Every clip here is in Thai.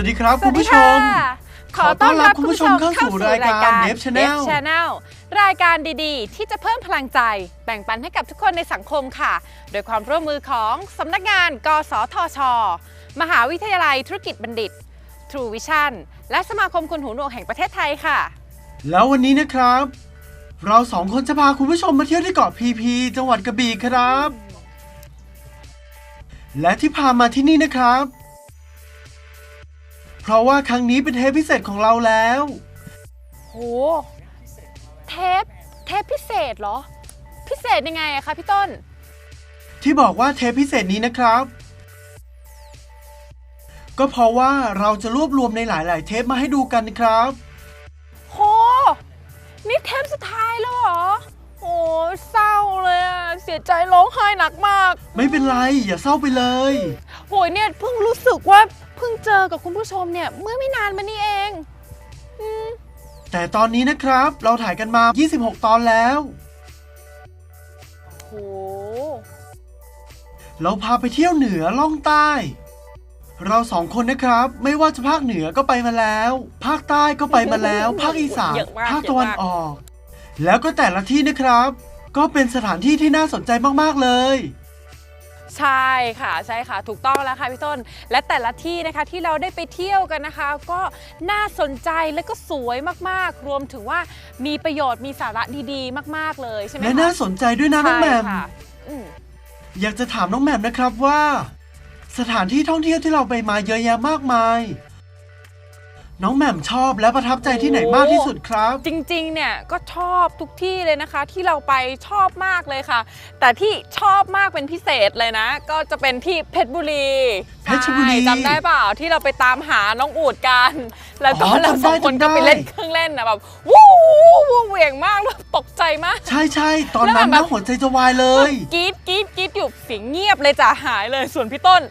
วัสดีครับสคุวัณสดีผู้ชค่ะมขอต้อนรับคุณผู้ชมเข้าเข้าสู่สู่รายการ Dev Channel Dev Channel รายการดีๆ ที่จะเพิ่มพลังใจ แบ่งปันให้กับทุกคนในสังคมค่ะ โดยความร่วมมือของสำนักงาน กสทช มหาวิทยาลัยธุรกิจบัณฑิต True Vision และสมาคมคนหูหนวกแห่งประเทศไทยค่ะ แล้ววันนี้นะครับ เราสองคนจะพาคุณผู้ชมมาเที่ยวที่เกาะพีพี จังหวัดกระบี่ครับ และที่พามาที่นี่นะครับเพ ราะว่าครั้งนี้เป็นเทปพิเศษของเราแล้ว โห เทป เทปพิเศษเหรอ พิเศษยังไงอะคะพี่ต้น ที่บอกว่าเทปพิเศษนี้นะครับ ก็เพราะว่าเราจะรวบรวมในหลาย ๆ เทปมาให้ดูกันนะครับ โห นี่เทปสุดท้ายแล้วเหรอ โอ้เศร้าเลยอะเสียใจร้องไห้หนักมาก ไม่เป็นไร อย่าเศร้าไปเลย โหยเนี่ยเพิ่งรู้สึกว่า เพิ่งเจอกับคุณผู้ชมเนี่ยเมื่อไม่นานมานี้เองอืมแต่ตอนนี้นะครับ เราถ่ายกันมา 26 ตอนแล้ว โห เราพาไปเที่ยวเหนือล่องใต้ เราสองคนนะครับ ไม่ว่าจะภาคเหนือก็ไปมาแล้ว ภาคใต้ก็ไปมาแล้ว ภาคอีสานเยอะมาก ภาคตะวันเยอะมากออก แล้วก็แต่ละที่นะครับ ก็เป็นสถานที่ที่น่าสนใจมากๆเลย ใช่ค่ะใช่ค่ะ ถูกต้องแล้วค่ะพี่ต้น และแต่ละที่นะคะที่เราได้ไปเที่ยวกันนะคะ ก็น่าสนใจและก็สวยมากๆ รวมถึงว่ามีประโยชน์มีสาระดีๆ มาก ๆ เลยใช่ไหมและคะน่าสนใจด้วยนะน้องแหม่มใช่ค่ะอืม อยากจะถามน้องแหม่มนะครับว่า สถานที่ท่องเที่ยวที่เราไปมาเยอะแยะมากมาย น้องแหม่มชอบและประทับใจที่ไหนมากที่สุดครับ จริงๆ เนี่ยก็ชอบทุกที่เลยนะคะ ที่เราไปชอบมากเลยค่ะ แต่ที่ชอบมากเป็นพิเศษเลยนะ ก็จะเป็นที่เพชรบุรีเพชรบุรีใช่จำได้เปล่าที่เราไปตามหาน้องอูดกัน แล้วก็อ๋อเราจำได้สองคนก็จำได้ไปเล่นเครื่องเล่นนะแบบวู้วู้เหวี่ยงมากแล้วตกใจมาก ใช่ใช่ตอนนั้นแล้วแบบ นะหัวใจจะวายเลย กรี๊ดกรี๊ดกรี๊ดอยู่เสียงเงียบเลยจ้ะหายเลยส่วนพี่ต้น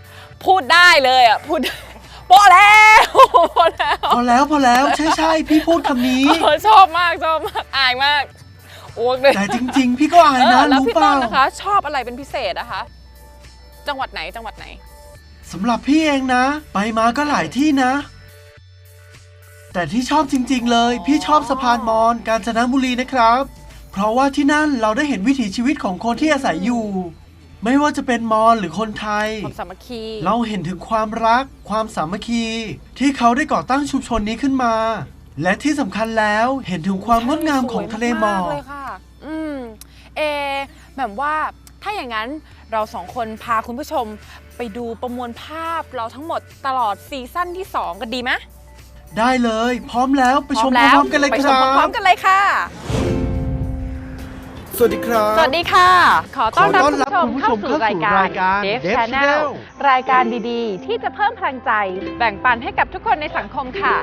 พูดได้เลยอะพูด โปะแล้วโปะแล้วพอแล้วพอแล้วใช่ใช่พี่พูดคำนี้ เออชอบมากชอบมากอายมากโอ้ยเลยแต่จริง ๆ พี่ก็อายเอนะอแล้วรู้พี่เปต้ล่านนะคะ ชอบอะไรเป็นพิเศษนะคะ จังหวัดไหนจังหวัดไหน สำหรับพี่เองนะ ไปมาก็หลายที่นะ แต่ที่ชอบจริง ๆ เลย พี่ชอบสะพานมอญกาญจนบุรีนะครับ เพราะว่าที่นั่นเราได้เห็นวิถีชีวิตของคนที่อาศัยอยู่ ไม่ว่าจะเป็นมอญหรือคนไทย ความสามัคคี เราเห็นถึงความรัก ความสามัคคี ที่เขาได้ก่อตั้งชุมชนนี้ขึ้นมา และที่สำคัญแล้วเห็นถึงความงดงามของทะเลหมอกสวยากๆเลยค่ะ อืม เอ แบบว่าถ้าอย่างนั้นเราสองคนพาคุณผู้ชมไปดูประมวลภาพเราทั้งหมดตลอดซีซั่นที่ 2 กันดีไหมได้เลย พร้อมแล้วไปชมพแล้วร้อมๆกันเลยไปคชมรับพร้อมๆกันเลยค่ะ สวัสดีครับ สวัสดีค่ะ ขอต้อนรับขอต้คุอนณรับผู้ชมคุณผู้ชมเข้าสู่รายการเข้าสู่รายการ Dev Dev Channel Channel รายการดีๆ ที่จะเพิ่มพลังใจ แบ่งปันให้กับทุกคนในสังคมค่ะ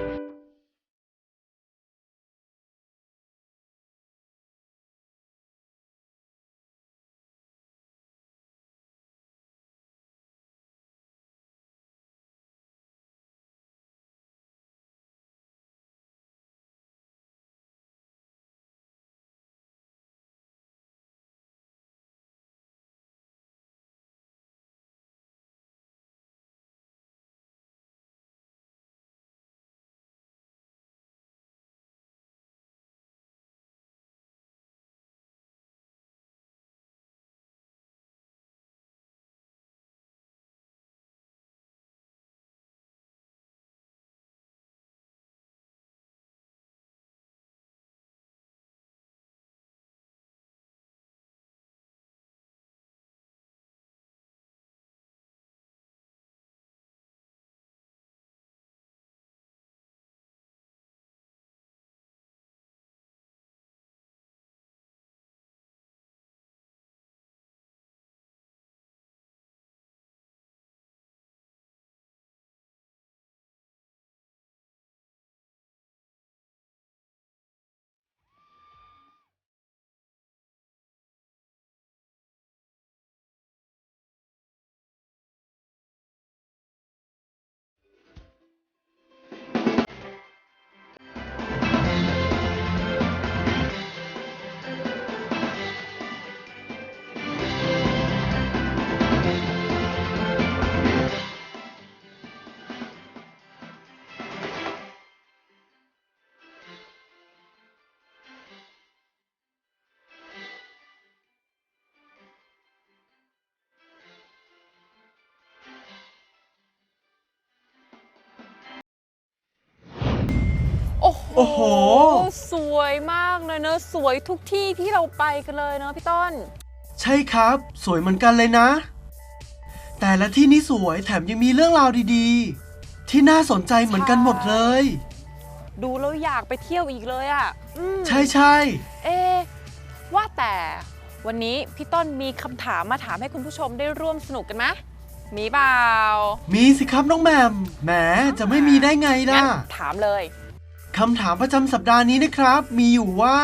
โอ้โห สวยมากเลยเนอะสวยทุกที่ที่เราไปกันเลยเนอะพี่ต้น ใช่ครับ สวยเหมือนกันเลยนะ แต่ละที่นี้สวยแถมยังมีเรื่องราวดีๆ ที่น่าสนใจเหมือนกันหมดเลย ดูแล้วอยากไปเที่ยวอีกเลยอะ่ะอืมใช่ใช่เอะว่าแต่วันนี้พี่ต้นมีคำถามมาถามให้คุณผู้ชมได้ร่วมสนุกกันไหมมีเปล่ามีสิครับน้องแหมมแหมจะไม่มีได้ไงล่ะ งั้นถามเลย คำถามประจำสัปดาห์นี้นะครับ มีอยู่ว่า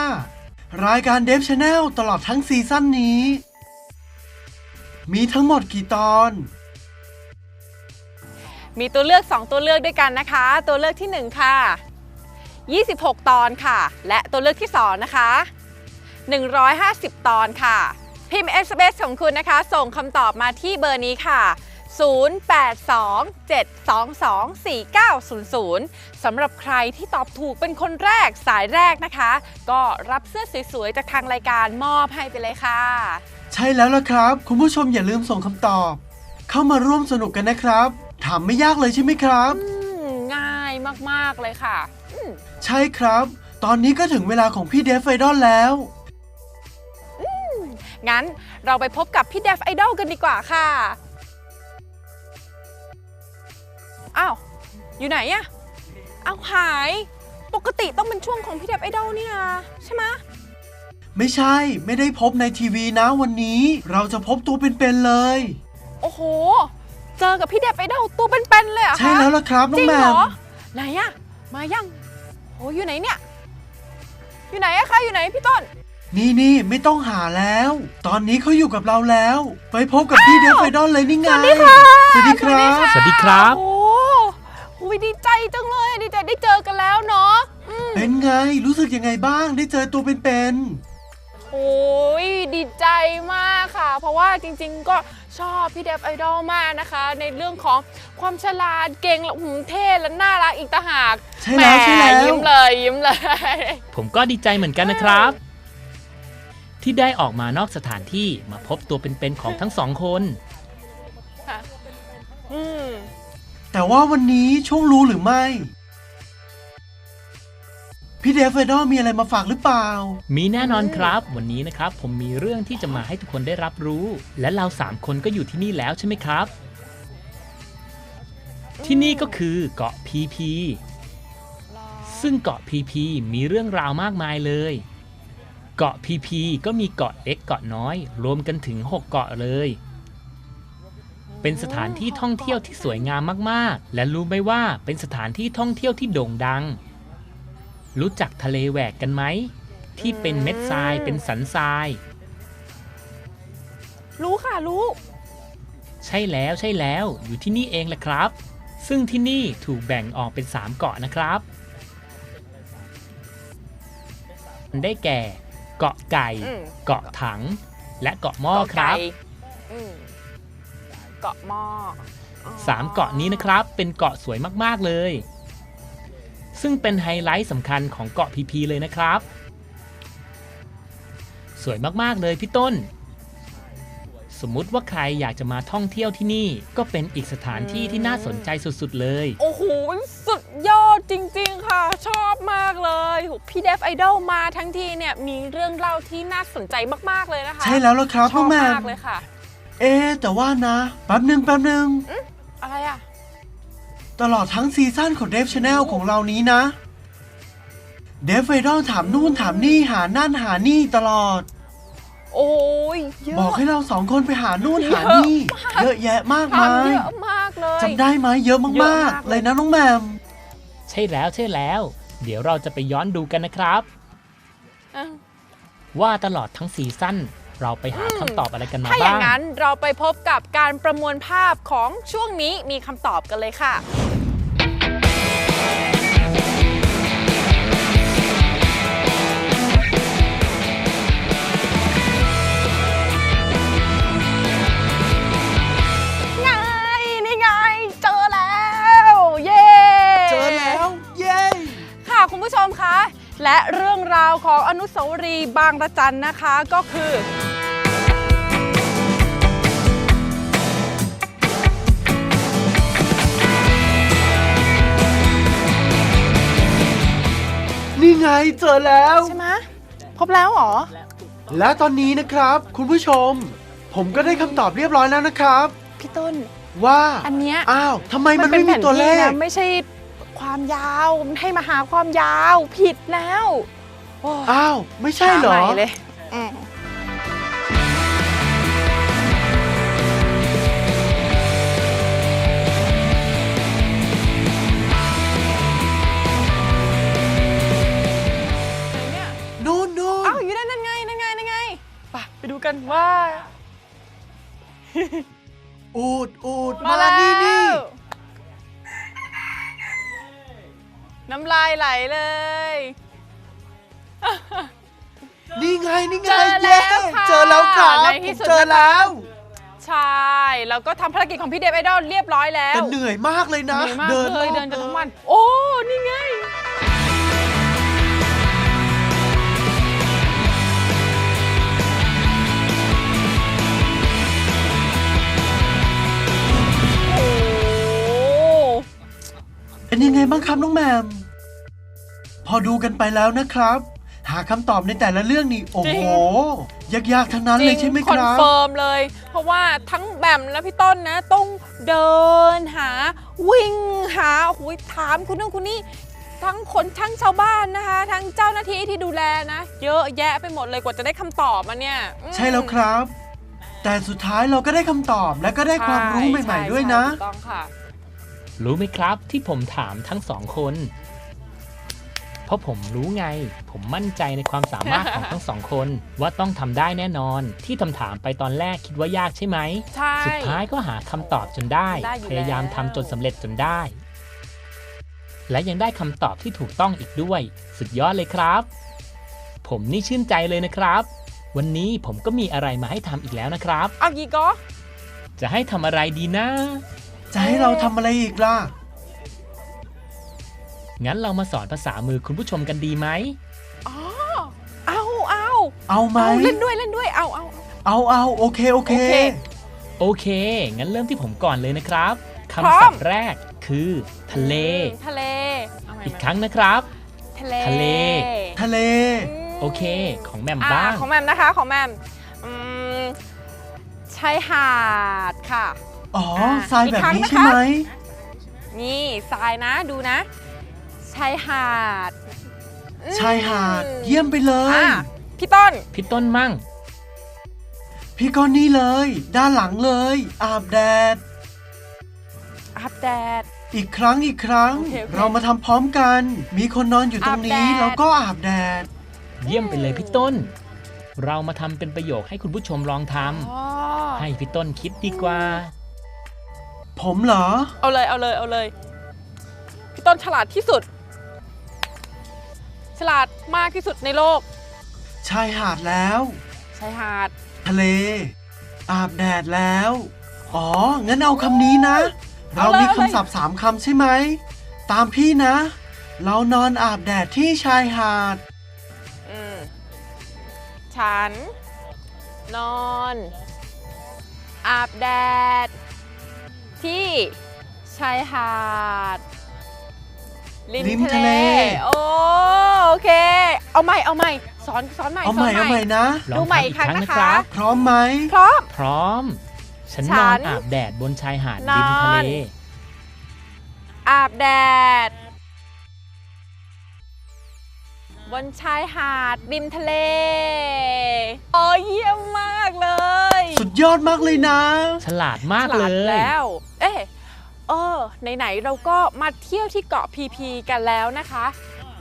รายการเดฟชาแนลตลอดทั้งซีซั่นนี้ มีทั้งหมดกี่ตอน มีตัวเลือก 2 ตัวเลือกด้วยกันนะคะ ตัวเลือกที่ 1 ค่ะ 26 ตอนค่ะ และตัวเลือกที่ 2 นะคะ 150 ตอนค่ะ พิมพ์ SMS ของคุณนะคะ ส่งคำตอบมาที่เบอร์นี้ค่ะ 0827224900 สำหรับใครที่ตอบถูกเป็นคนแรกสายแรกนะคะ ก็รับเสื้อสวยๆ จากทางรายการมอบให้ไปเลยค่ะ ใช่แล้วล่ะครับ คุณผู้ชมอย่าลืมส่งคำตอบ เข้ามาร่วมสนุกกันนะครับถามไม่ยากเลยใช่ไหมครับอืมง่ายมากๆเลยค่ะอืมใช่ครับ ตอนนี้ก็ถึงเวลาของพี่เดฟไอดอลแล้ว งั้นเราไปพบกับพี่เดฟไอดอลกันดีกว่าค่ะ อ้าว อยู่ไหนอะอ้าวหาย ปกติต้องเป็นช่วงของพี่เดฟไอดอลนี่นะใช่ไหมะไม่ใช่ ไม่ได้พบในทีวีนะวันนี้ เราจะพบตัวเป็นๆเลย โอ้โห เจอกับพี่เดฟไอดอลตัวเป็นๆเลยเหรอะคะใช่แล้วล่ะครับน้จองริงแหมเหรมอ ไหนอะมายังโอ้อยู่ไหนเนี่ย อยู่ไหนอะคะอยู่ไหนพี่ต้น นี่นี่ไม่ต้องหาแล้ว ตอนนี้เขาอยู่กับเราแล้ว ไปพบกับพี่เดฟไอดอลเลยนี่ไง สวัสดีครับ สวัสดีครับ โอ้โหดีใจจังเลยดีใจได้เจอกันแล้วเนาะอืมเป็นไงรู้สึกยังไงบ้างได้เจอตัวเป็นโอ้ยดีใจมากค่ะ เพราะว่าจริงๆก็ชอบพี่เดฟไอดอลมากนะคะ ในเรื่องของความฉลาดเก่งและหืมเท่และน่ารักอีกต่างหากๆใช่แล้วหมใช่แล้ว ยิ้มเลยยิ้มเลย ผมก็ดีใจเหมือนกันนะครับ ที่ได้ออกมานอกสถานที่มาพบตัวเป็นๆของทั้งสองคน ค่ะ อืม แต่ว่าวันนี้ช่วงรู้หรือไม่ พี่เดฟไอดอลมีอะไรมาฝากหรือเปล่า มีแน่นอนครับ วันนี้นะครับ ผมมีเรื่องที่จะมาให้ทุกคนได้รับรู้ และเราสามคนก็อยู่ที่นี่แล้วใช่ไหมครับ ที่นี่ก็คือเกาะพีพีซึ่งเกาะพีพีมีเรื่องราวมากมายเลย เกาะพีพีก็มีเกาะเล็กเกาะน้อย รวมกันถึง 6 เกาะเลย เป็นสถานที่ท่องเที่ยวที่สวยงามมากๆ และรู้ไหมว่าเป็นสถานที่ท่องเที่ยวที่โด่งดัง รู้จักทะเลแหวกกันไหม ที่เป็นเม็ดทรายเป็นสันทราย รู้ค่ะรู้ ใช่แล้วใช่แล้วอยู่ที่นี่เองแหละครับ ซึ่งที่นี่ถูกแบ่งออกเป็น 3 เกาะนะครับ ได้แก่ เกาะไก่ อืม เกาะถัง และเกาะหม้อครับ เกาะไก่อืมเกาะหม้ออ๋อสามเกาะนี้นะครับ เป็นเกาะสวยมาก ๆ เลย ซึ่งเป็นไฮไลท์สำคัญของเกาะพีพีเลยนะครับ สวยมาก ๆ เลยพี่ต้น สมมุติว่าใครอยากจะมาท่องเที่ยวที่นี่ ก็เป็นอีกสถานที่ที่น่าสนใจสุดๆเลย โอ้โห สุดยอดจริงๆค่ะ ชอบมากเลยโหพี่เดฟไอดอลมาทั้งทีเนี่ยมีเรื่องเล่าที่น่าสนใจมากๆเลยนะคะใช่แล้วล่ะครับชน้ออบงแหมมามกเลยค่ะเอ๊ะแต่ว่านะแป๊บหนึ่งแป๊บหนึ่งอะไรอะ ตลอดทั้งซีซั่นของเดฟชาแนลของเรานี้นะ เดฟไอดอลถามนู่นถามนี่หานั่นหานี่ตลอด โอ้ยเยอะบอกให้เราสองคนไปหานู่นหานี่เยอะแยะมากมายทำเยอะมากเลยจำได้ไหมเยอะเยอะมามากกๆเลยเลยนะน้องแหมม ใช่แล้วใช่แล้ว เดี๋ยวเราจะไปย้อนดูกันนะครับ อะว่าตลอดทั้งซีซั่นเราไปหาคำตอบอะไรกันมาถ้าอย่างบ้างนั้นเราไปพบกับการประมวลภาพของช่วงนี้มีคำตอบกันเลยค่ะ และเรื่องราวของอนุสาวรีย์บางระจันนะคะก็คือไงเจอแล้ว ใช่ไหมพบแล้วเหรอ และตอนนี้นะครับ คุณผู้ชม ผมก็ได้คำตอบเรียบร้อยแล้วนะครับ พี่ต้น ว่าอันเนี้ยอ้าวทำไมมันเป็ไม่มีตัวเลแผนที่ขนะไม่ใช่ ความยาวให้มาหาความยาวผิดแล้วโอ้ยอ้าว ไม่ใช่เหรอาม่เลยอืมไหนเนี่ยนู่นนู่นอ้าวอยู่นั่นนั่นไงนั่นไงนั่นไงไปไปดูกันว่าอูดอูดมามาแล้ว นี่นี่น้ำลายไหลเลย นี่ไงนี่ไงเจอแล้วเย้ค่ะเจอแล้วครับในที่ผมสุด เจอแล้วใช่ แล้วก็ทำภารกิจของพี่เดฟไอดอลเรียบร้อยแล้วแต่เหนื่อยมากเลยนะเหนื่อยมากเลยรอบเดินกันทั้งวัน โอ้ นี่ไง โอ้ เป็นยังไงบ้างครับน้องแหมมพ อดูกันไปแล้วนะครับ หาคำตอบในแต่ละเรื่องนี่โอ้โห ยากๆ ทั้งนั้นเลยใช่ไหมคคอนรับ เฟิร์มเลย เพราะว่าทั้งแบมและพี่ต้นนะ ต้องเดินหาวิ่งหาโอ้โหถามคุณนู่นคุณนี่ ทั้งคนทั้งชาวบ้านนะคะ ทั้งเจ้าหน้าที่ที่ดูแลนะ เยอะแยะไปหมดเลยกว่าจะได้คำตอบมาเนี่ยอืมใช่แล้วครับ แต่สุดท้ายเราก็ได้คำตอบและก็ได้ความรู้ใหม่ ๆ ด้วยนะ ใช่ถูกต้องค่ะ รู้ไหมครับที่ผมถามทั้งสองคนเพ ราะผมรู้ไง ผมมั่นใจในความสามารถของทั้งสองคน ว่าต้องทำได้แน่นอน ที่คำถามไปตอนแรกคิดว่ายากใช่ไหม ใช่ สุดท้ายก็หาคำตอบจนได้ ได้อยู่พยายามแล้ว ทำจนสำเร็จจนได้ และยังได้คำตอบที่ถูกต้องอีกด้วย สุดยอดเลยครับ ผมนี่ชื่นใจเลยนะครับ วันนี้ผมก็มีอะไรมาให้ทำอีกแล้วนะครับ เอากี่ก็ จะให้ทำอะไรดีนะ จะให้เราทำอะไรอีกล่ะ งั้นเรามาสอนภาษามือคุณผู้ชมกันดีไหมอ๋อเอาเอาเอาไหมเอาเล่นด้วยเล่นด้วยเอาเอาเอาเอาเอาโอเคโอเคโอเค โอเค งั้นเริ่มที่ผมก่อนเลยนะครับพร้อคำมศัพท์แรกคือ ทะเลอืมทะเลเอาใหม่อีกครั้งนะครับ ทะเล ทะเล ทะเลมโอเค ของแหม่มอ่าบ้าง ของแมมนะคะ ของแมมอืมชายหาดค่ะ อ๋ออะทรายอีกแบบครั้งนี้นะคะใช่ไหม นี่ทรายนะ ดูนะ ชายหาดอืมชายหาดเยี่ยมไปเลย อะพี่ต้น พี่ต้นมั่ง พี่ก็นี่เลย ด้านหลังเลย อาบแดด อาบแดด อีกครั้งอีกครั้ง โอเคโอเคเรามาทำพร้อมกัน มีคนนอนอยู่ตรงนี้อาบแดด แล้วก็อาบแดด เยี่ยมไปเลยพี่ต้น เรามาทำเป็นประโยคให้คุณผู้ชมลองทอ๋อำให้พี่ต้นคิดดีกว่า ผมเหรอ เอาเลยเอาเลยเอาเลย พี่ต้นฉลาดที่สุด ฉลาดมากที่สุดในโลก ชายหาดแล้ว ชายหาด ทะเล อาบแดดแล้ว อ๋อ งั้นเอาคำนี้นะเอาเราเลยมีเอาเลยคำศัพท์สามคำใช่ไหม ตามพี่นะ เรานอนอาบแดดที่ชายหาด อืม ฉัน นอน อาบแดด ที่ชายหาด ริมริมทะทะเลเล โอ้โอเค เอาใหม่เอาใหม่สอนสอนใหม่เอาสใหอม่นเอาใหม่นะลดูองใหม่ทำอีอีกกครั้คงรั้งนะนะคะครับพร้อมไหม พร้อม พร้อม ฉันฉันนอนอาบแดดบนชายหาดริมทะเลนอนอาบแดด บนชายหาดริมทะเล โอ้เยี่ยมมากเลยสุดยอดมากเลยนะ ฉลาดมากฉเลลาดย แล้ว เอ๊ะเออไหนๆเราก็มาเที่ยวที่เกาะพีพีกันแล้วนะคะ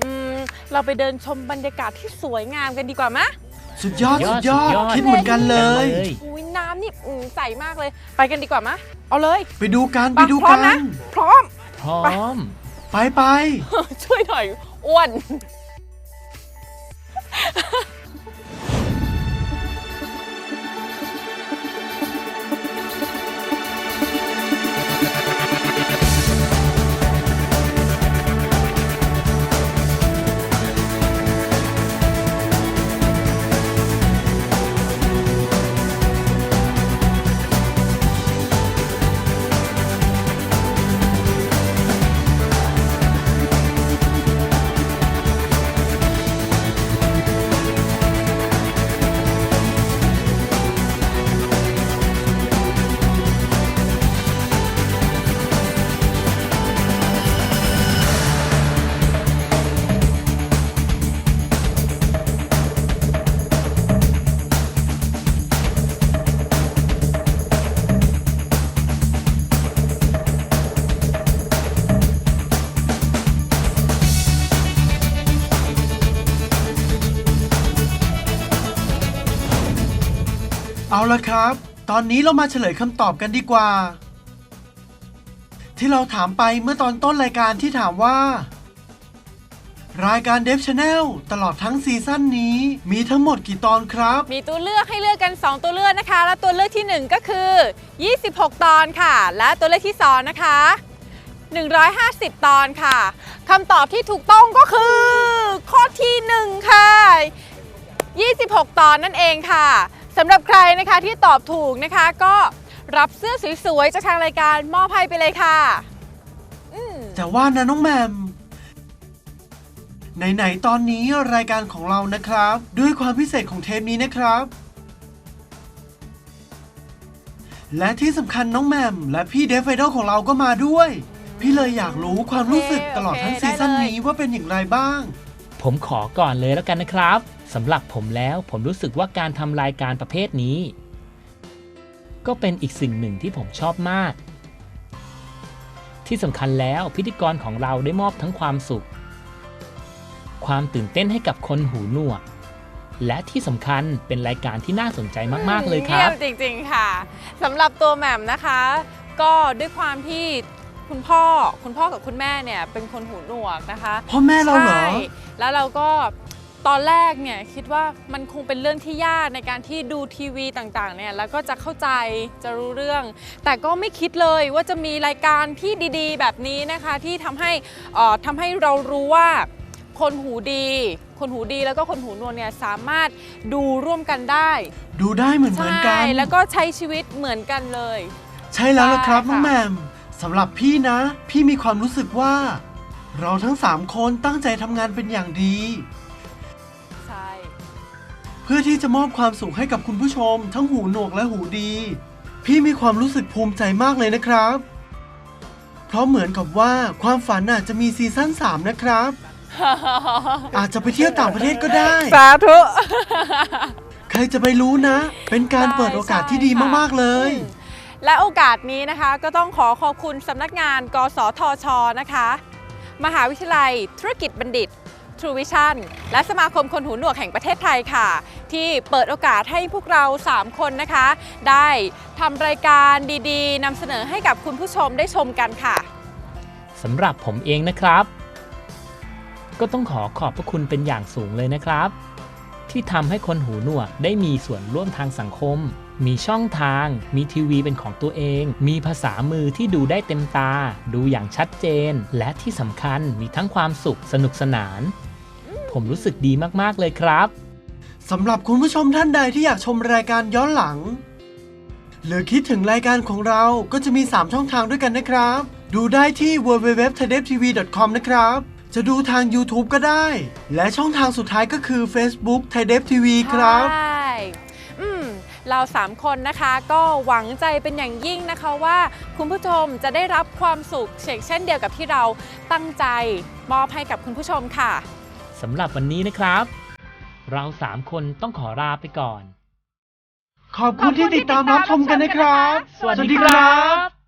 อืมเราไปเดินชมบรรยากาศที่สวยงามกันดีกว่าไหมะสุดยอดสุสุดดยยออดดสุดยอด คิดเหมือนกันเลยเลย อุ้ยน้ำนี่อืมใสมากเลย ไปกันดีกว่าไหมะเอาเลยไปดูกันไปไปดูพร้อกัมนะนพร้อม พร้อม ไปไป ช่วยหน่อยอ้วน เอาละครับ ตอนนี้เรามาเฉลยคำตอบกันดีกว่า ที่เราถามไปเมื่อตอนต้นรายการที่ถามว่า รายการ Dev Channel ตลอดทั้งซีซั่นนี้ มีทั้งหมดกี่ตอนครับ มีตัวเลือกให้เลือกกัน 2 ตัวเลือกนะคะ และตัวเลือกที่ 1 ก็คือ 26 ตอนค่ะ และตัวเลือกที่ 2 นะคะ 150 ตอนค่ะคำตอบที่ถูกต้องก็คือ ข้อที่ 1 ค่ะ 26 ตอนนั่นเองค่ะ สำหรับใครนะคะที่ตอบถูกนะคะ ก็รับเสื้อสวยๆจากทางรายการมอบให้ไปเลยค่ะอืมแต่ว่านะน้องแหมมไหนๆตอนนี้รายการของเรานะครับ ด้วยความพิเศษของเทปนี้นะครับ และที่สำคัญน้องแหมมและพี่เดฟไอดอลของเราก็มาด้วย พี่เลยอยากรู้ความรู้สึกโอเคตลอดทั้งโอเคซีซั่นได้เลยนี้ว่าเป็นอย่างไรบ้าง ผมขอก่อนเลยแล้วกันนะครับ สำหรับผมแล้วผมรู้สึกว่าการทำรายการประเภทนี้ ก็เป็นอีกสิ่งหนึ่งที่ผมชอบมาก ที่สำคัญแล้วพิธีกรของเราได้มอบทั้งความสุข ความตื่นเต้นให้กับคนหูหนวก และที่สำคัญเป็นรายการที่น่าสนใจมากๆเลยครับ เยี่ยมจริงๆค่ะสำหรับตัวแหม่มนะคะ ก็ด้วยความที่คุณพ่อคุณพ่อกับคุณแม่เนี่ยเป็นคนหูหนวกนะคะพ่อแม่เราเหรอ ใช่แล้วเราก็ ตอนแรกเนี่ยคิดว่ามันคงเป็นเรื่องที่ยากในการที่ดูทีวีต่างๆเนี่ยแล้วก็จะเข้าใจจะรู้เรื่อง แต่ก็ไม่คิดเลยว่าจะมีรายการที่ดีๆ แบบนี้นะคะที่ทำให้เอ่อทำให้เรารู้ว่าคนหูดี คนหูดีแล้วก็คนหูหนวกเนี่ยสามารถดูร่วมกันได้ ดูได้เหมือนเหมือนกัน ใช่ แล้วก็ใช้ชีวิตเหมือนกันเลย ใช่แล้วล่ะครับใช่ค่ะน้องแหมมสำหรับพี่นะ พี่มีความรู้สึกว่า เราทั้งสามคนตั้งใจทำงานเป็นอย่างดีใช่ เพื่อที่จะมอบความสุขให้กับคุณผู้ชม ทั้งหูหนวกและหูดี พี่มีความรู้สึกภูมิใจมากเลยนะครับ เพราะเหมือนกับว่าความฝันอาจจะมีซีซั่น3 นะครับ อาจจะไปเที่ยวต่างประเทศก็ได้ สาธุ ใครจะไปรู้นะ เป็นการเปิดโอกาสที่ดีมากๆเลยอืมและโอกาสนี้นะคะก็ต้องขอขอบคุณสำนักงาน กสทชนะคะ มหาวิทยาลัยธุรกิจบัณฑิต True Vision และสมาคมคนหูหนวกแห่งประเทศไทยค่ะ ที่เปิดโอกาสให้พวกเรา 3 คนนะคะ ได้ทำรายการดีๆนำเสนอให้กับคุณผู้ชมได้ชมกันค่ะสำหรับผมเองนะครับ ก็ต้องขอขอบพระคุณเป็นอย่างสูงเลยนะครับ ที่ทำให้คนหูหนวกได้มีส่วนร่วมทางสังคม มีช่องทาง มีทีวีเป็นของตัวเอง มีภาษามือที่ดูได้เต็มตา ดูอย่างชัดเจน และที่สำคัญมีทั้งความสุขสนุกสนาน ผมรู้สึกดีมากๆเลยครับ สำหรับคุณผู้ชมท่านใดที่อยากชมรายการย้อนหลัง หรือคิดถึงรายการของเราก็จะมี 3 ช่องทางด้วยกันนะครับ ดูได้ที่ www.thaidevtv.com นะครับ จะดูทาง YouTube ก็ได้ และช่องทางสุดท้ายก็คือ Facebook Thai Dev TV ครับ ใช่อืมเราสามคนนะคะก็หวังใจเป็นอย่างยิ่งนะคะว่า คุณผู้ชมจะได้รับความสุขเช่นเช่นเดียวกับที่เราตั้งใจมอบให้กับคุณผู้ชมค่ะ สำหรับวันนี้นะครับ เราสามคนต้องขอลาไปก่อน ขอบคุณที่ติดตามรับชมกันนะครับ สวัสดีครับ